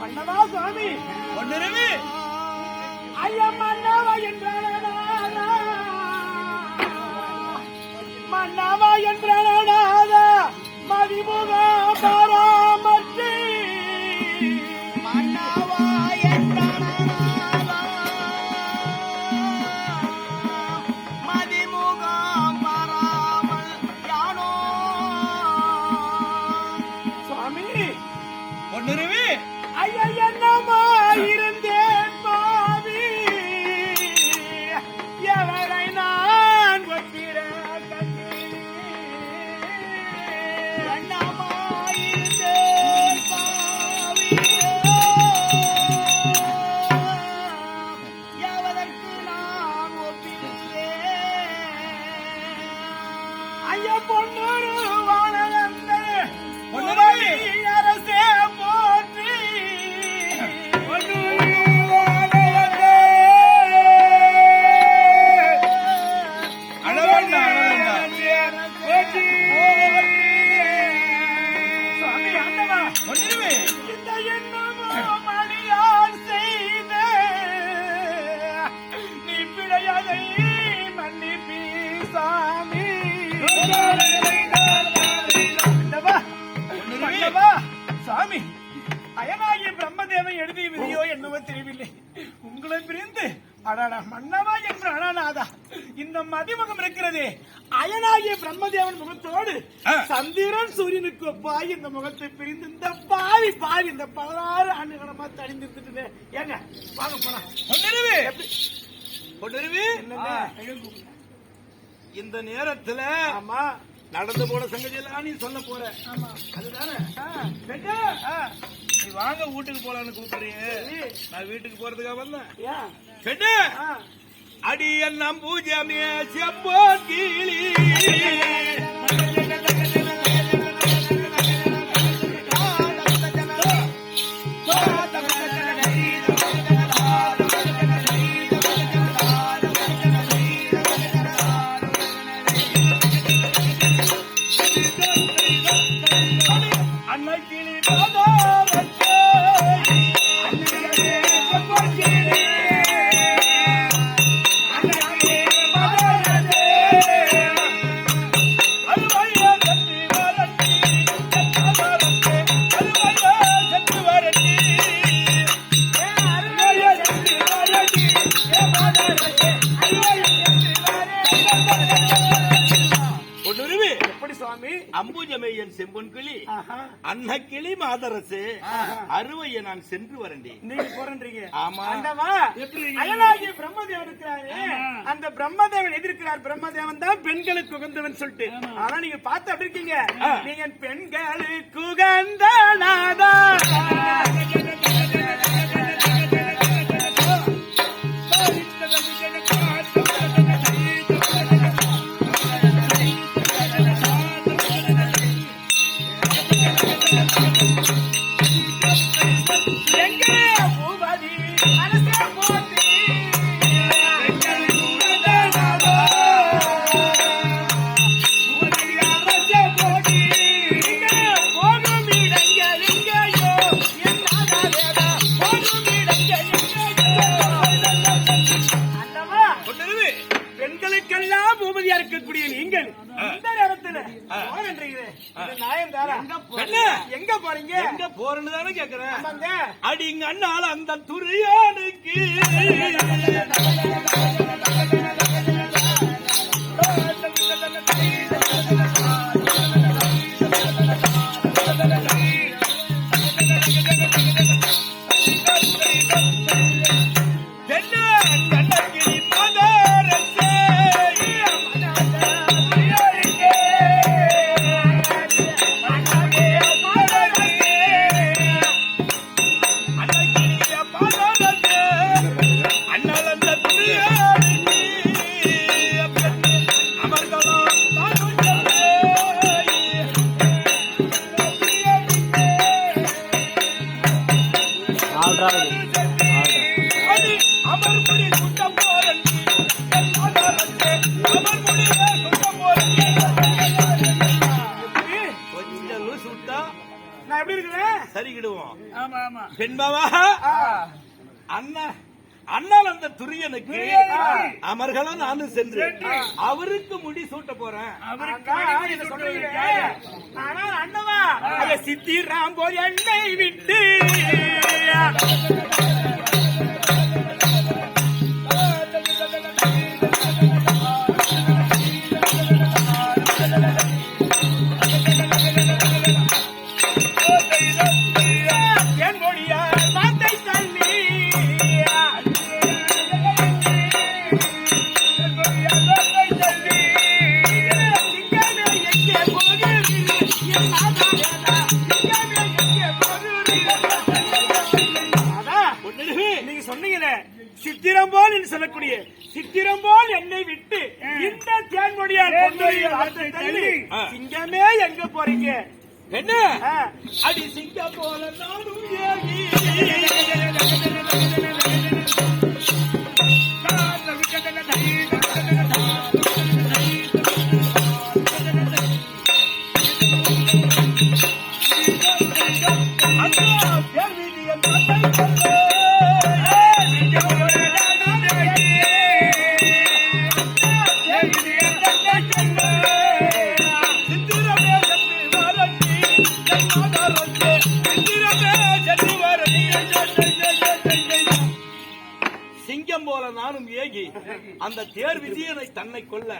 மன்னவா சுவாமி ஒன்னிரவி மதிமுக பொன்னூரு வாழந்த பொன்னூரு! அரசே பிரம்மதேவன் எழுதிய விதியோ என்னவோ தெரியவில்லை. உங்களை பிரிந்து அடாடா மன்னவா என்று அடானாதா இந்த மதிமுகம் இருக்கிறதே. அயனாகிய பிரம்மதேவன் முகத்தோடு. சந்திரன் சூரியனுக்கு ஒப்பாய் இந்த முகத்தை பிரிந்து இந்த பாவி பாவி இந்த பதினாறு ஆண்டுகளமா தடிந்திருந்துட்டு ஏங்க வாங்க போலாம். ஒன்னிரவி கொண்டிருவி இந்த நேரத்துல ஆமா. நடந்து போன சங்கதி எல்லாம் நீ சொல்ல போற. ஆமா. அதுதானே? நீ வாங்க வீட்டுக்கு போலான்னு கூப்பிடுறியே சரி. நான் வீட்டுக்கு போறதுக்காக வந்தேன்? பெண்ணு அடி எல்லாம் பூஜ்யமே செப்போ கீழி அம்புஜமையன் செம்பொன் கிளி. ஆஹா, அன்னக்கிளி மாதரசு. அறுவையை நான் சென்று வரண்டேன் நீங்க போறன்றீங்க. ஆமா. ஆண்டவா, எப்படி? அயலாகிய பிரம்மதேவன் இருக்கிறாரு. அந்த பிரம்மதேவன் எதிர்க்கிறார். பிரம்மதேவன் தான் பெண்களுக்கு உகந்தவன் சொல்லிட்டு. ஆனா நீங்க பார்த்து அப்படி இருக்கீங்க. நீங்க பெண்களுக்கு உகந்த பெண்களுக்கெல்லாம் பூமதியா இருக்கக்கூடிய நீங்கள். இந்த நேரத்துல? எங்க போறீங்க? எங்க போறேன்னு தானே கேக்குறேன். அடிங்க அண்ணால அந்த துரியானுக்கு. அண்ணன் அந்த துரியனுக்கு. அமர்களும் நானும் சென்று அவருக்கு முடி சூட்ட போறேன். அவருக்கு சித்திராம் போல் என்னை விட்டு Yeah. நீங்க சொன்னீங்களே சித்திரம் போல் என்று சொல்லக்கூடிய சித்திரம் போல் என்னை விட்டு இந்த தேன்மொழியால். சிங்கமே எங்க போறீங்க என்ன. அடி சிங்க போல நானும் அந்த தேர் விஜயனை தன்னை கொல்ல